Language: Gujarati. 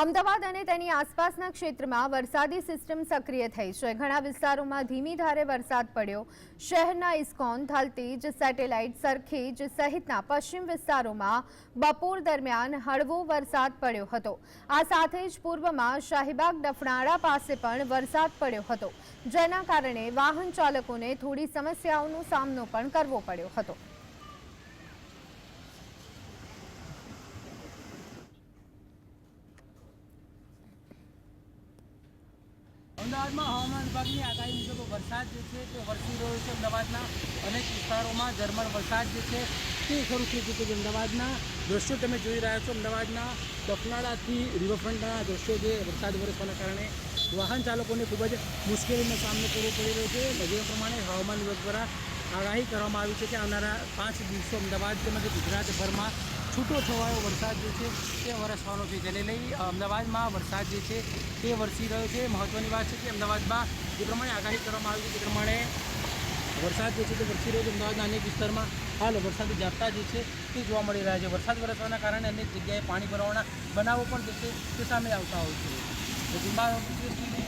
અમદાવાદ અને તેની આસપાસના ક્ષેત્રમાં વરસાદી સિસ્ટમ સક્રિય થઈ છે. ઘણા વિસ્તારોમાં ધીમી ધારે વરસાદ પડ્યો. શહેરના ઇસ્કોન થલતેજ સેટેલાઇટ, સરખેજ સહિતના પશ્ચિમ વિસ્તારોમાં બપોર દરમિયાન હળવો વરસાદ પડ્યો હતો. આ સાથે જ પૂર્વમાં શાહીબાગ ડફનાળા પાસે પણ વરસાદ પડ્યો હતો. જેના કારણે વાહન ચાલકોને થોડી સમસ્યાઓનો સામનો પણ કરવો પડ્યો હતો. અમદાવાદમાં હવામાન વિભાગની આગાહી મુજબ વરસાદ જે છે તે વરસી રહ્યો છે અમદાવાદના અનેક વિસ્તારોમાં ઝરમર વરસાદ જે છે તે શરૂ થઈ ચૂક્યો છે. અમદાવાદના દ્રશ્યો તમે જોઈ રહ્યા છો. અમદાવાદના દફનાળાથી રિવરફ્રન્ટના દ્રશ્યો જે વરસાદ વરસવાના કારણે વાહન ચાલકોને ખૂબ જ મુશ્કેલીનો સામનો કરવો પડી રહ્યો છે. જે પ્રમાણે હવામાન વિભાગ દ્વારા આગાહી કરવામાં આવી છે કે આવનારા પાંચ દિવસો અમદાવાદ તેમજ ગુજરાતભરમાં છૂટો છવાયો વરસાદ જે છે, તે વરસવાનો છે. જેને લઈ અમદાવાદમાં વરસાદ જે છે, તે વરસી રહ્યો છે. મહત્ત્વની વાત છે કે અમદાવાદમાં જે પ્રમાણે આગાહી કરવામાં આવી છે, તે પ્રમાણે વરસાદ જે છે, તે વરસી રહ્યો છે અમદાવાદના અનેક વિસ્તારમાં. હાલ વરસાદી ઝાપટા જે છે, તે જોવા મળી રહ્યા છે. વરસાદ વરસવાના કારણે અનેક જગ્યાએ પાણી ભરાવાના બનાવો પણ જે છે, તે સામે આવતા હોય છે.